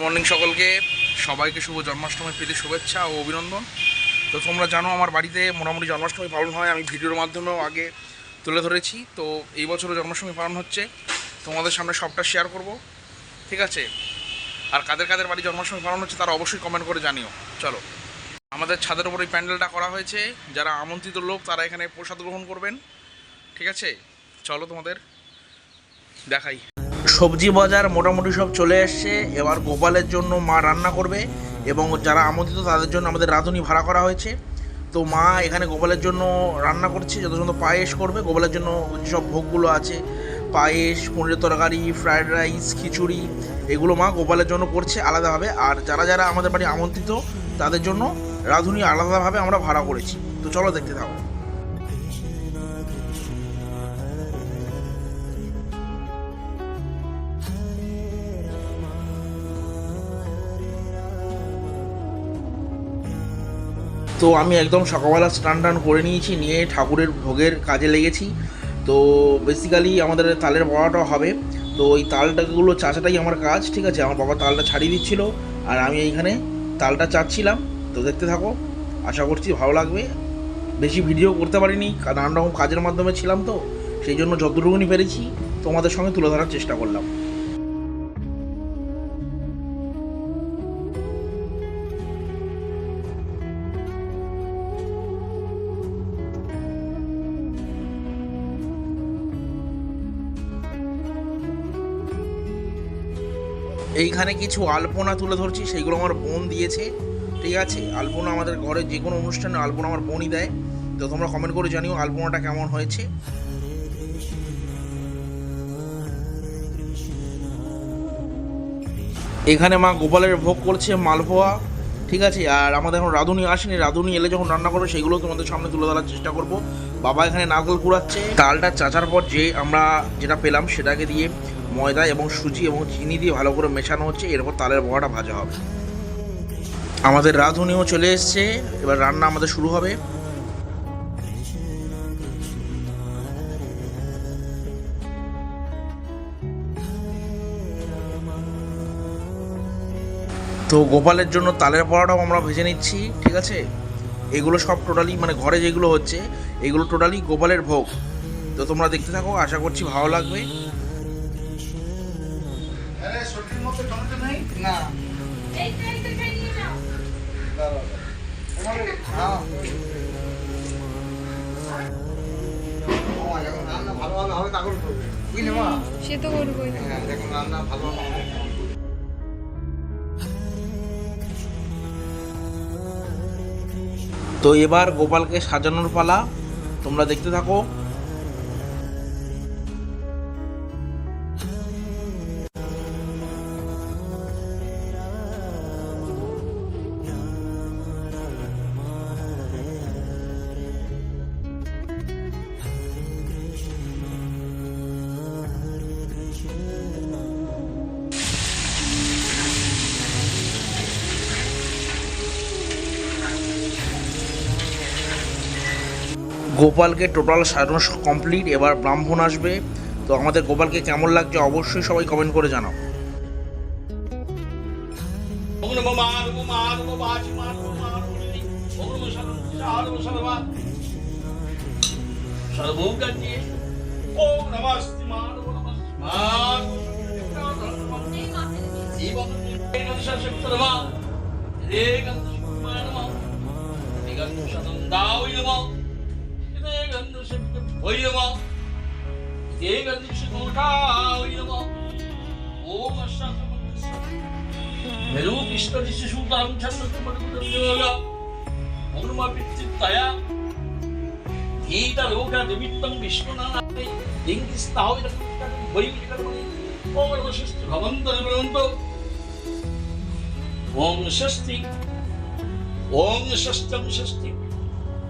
Morning সকলকে। সবাইকে শুভ জন্মাষ্টমীর প্রীতি, শুভেচ্ছা ও অভিনন্দন। তো তোমরা জানো আমার বাড়িতে মোটামুটি জন্মাষ্টমী পালন হয়। আমি ভিডিওর মাধ্যমেও আগে তুলে ধরেছি। তো এই বছরও জন্মাষ্টমী পালন হচ্ছে। তোমাদের সামনে সবটা শেয়ার করব। ঠিক আছে? আর কাদের কাদের বাড়ি জন্মাষ্টমী পালন হচ্ছে তারা অবশ্যই কমেন্ট করে জানিও। চলো। আমাদের ছাদের উপর এই প্যান্ডেলটা করা হয়েছে। যারা আমন্ত্রিত লোক, তারা এখানে প্রসাদ গ্রহণ করবেন। ঠিক আছে? চলো তোমাদের দেখাই। সবজি বাজার মোটামুটি সব চলে এসছে। এবার গোপালের জন্য মা রান্না করবে এবং যারা আমন্ত্রিত তাদের জন্য আমাদের রাঁধুনি ভাড়া করা হয়েছে। তো মা এখানে গোপালের জন্য রান্না করছে যত সুন্দর পায়েস করবে। গোপালের জন্য যেসব ভোগগুলো আছে, পায়েস, পনিরের তরকারি, ফ্রায়েড রাইস, খিচুড়ি, এগুলো মা গোপালের জন্য করছে আলাদাভাবে। আর যারা যারা আমাদের বাড়ি আমন্ত্রিত, তাদের জন্য রাঁধুনি আলাদাভাবে আমরা ভাড়া করেছি। তো চলো দেখতে থাকো। তো আমি একদম সকালবেলা স্নান টান করে নিয়েছি, নিয়ে ঠাকুরের ভোগের কাজে লেগেছি। তো বেসিক্যালি আমাদের তালের বড়াটা হবে। তো ওই তালটাগুলো চাচাটাই আমার কাজ, ঠিক আছে? আমার বাবা তালটা ছাড়িয়ে দিচ্ছিল আর আমি এইখানে তালটা চাচ্ছিলাম। তো দেখতে থাকো, আশা করছি ভালো লাগবে। বেশি ভিডিও করতে পারিনি নানান রকম কাজের মাধ্যমে ছিলাম তো, সেই জন্য যতটুকুনি পেরেছি তোমাদের সঙ্গে তুলে ধরার চেষ্টা করলাম। এইখানে কিছু আলপনা তুলে ধরছি, সেইগুলো আমার বোন দিয়েছে, ঠিক আছে? আলপনা আমাদের ঘরে যে কোনো অনুষ্ঠানে আলপনা আমার বোনই দেয়। তো তোমরা কমেন্ট করে জানিও আলপনাটা কেমন হয়েছে। এখানে মা গোপালের ভোগ করছে মালপোয়া, ঠিক আছে? আর আমাদের এখন রাঁধুনি আসেনি। রাঁধুনি এলে যখন রান্না করবে, সেগুলো তোমাদের সামনে তুলে ধরার চেষ্টা করব। বাবা এখানে নারকেল কুড়াচ্ছে তালটা চাচার পর যে আমরা যেটা পেলাম, সেটাকে দিয়ে ময়দা এবং সুজি এবং চিনি দিয়ে ভালো করে মেশানো হচ্ছে, এরপর তালের বড়াটা ভাজা হবে। আমাদের রাঁধুনিও চলে এসছে, এবার রান্না আমাদের শুরু হবে। তো গোপালের জন্য তালের বড়াটাও আমরা ভেজে নিচ্ছি, ঠিক আছে? এগুলো সব টোটালি মানে ঘরে যেগুলো হচ্ছে, এগুলো টোটালি গোপালের ভোগ। তো তোমরা দেখতে থাকো, আশা করছি ভালো লাগবে। না। মা সে তো করবোই। হ্যাঁ রান্না ভালোভাবে হবে তো এবার গোপালকে সাজানোর পালা। তোমরা দেখতে থাকো। গোপালকে টোটাল সাজানো কমপ্লিট, এবার ব্রাহ্মণ আসবে। তো আমাদের গোপালকে কেমন লাগছে অবশ্যই সবাই কমেন্ট করে জানাও। মানব মানব ওম নমো সর্ব সর্ব সর্বজ্ঞানী ওম নমস্তে মানব নমস্তে মানব জীবন শক্তিরম রেগন্ধ মানব রেগন্ধ সদন্দায় নম রেগন্ধ শক্তি ভয় নম রেগন্ধ সুদুর্গায় নম ওম শান্ত মেরু কৃষ্ণ শিশু সুতরাং ছন্দ পূর্ণপিত্তয়া গীত লোক নিমিত্তং বিষ্ণু নামে লিঙ্গি স্থাবিত বৈমিকর্মণি ওম নমস্তে ভবন্ত নিবন্ত ওম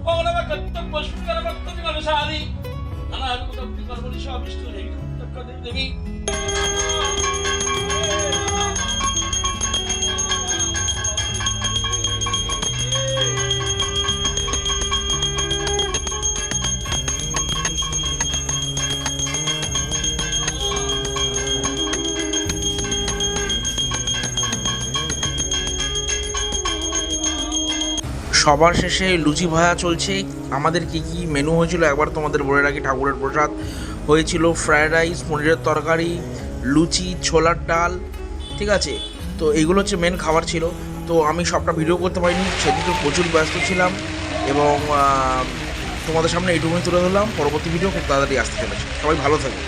ষষ্ঠি ওম ষষ্ঠম ষষ্ঠি ওম নম কর্তব্য পুষ্কর কর্তব্য অনুসারি অনারুত কর্মণি সব বিষ্ণু দেবী সবার শেষে লুচি ভাজা চলছে। আমাদের কি কি মেনু হয়েছিল? একবার তোমাদের বলে রাখি, ঠাকুরের প্রসাদ হয়েছিল ফ্রায়েড রাইস পনিরের তরকারি, লুচি, ছোলার ডাল, ঠিক আছে? তো এইগুলো হচ্ছে মেন খাবার ছিল। তো আমি সবটা ভিডিও করতে পারিনি সেদিকে প্রচুর ব্যস্ত ছিলাম এবং তোমাদের সামনে এইটুকুনি তুলে ধরলাম। পরবর্তী ভিডিও খুব তাড়াতাড়ি আসতে চলেছে। সবাই ভালো থাকবে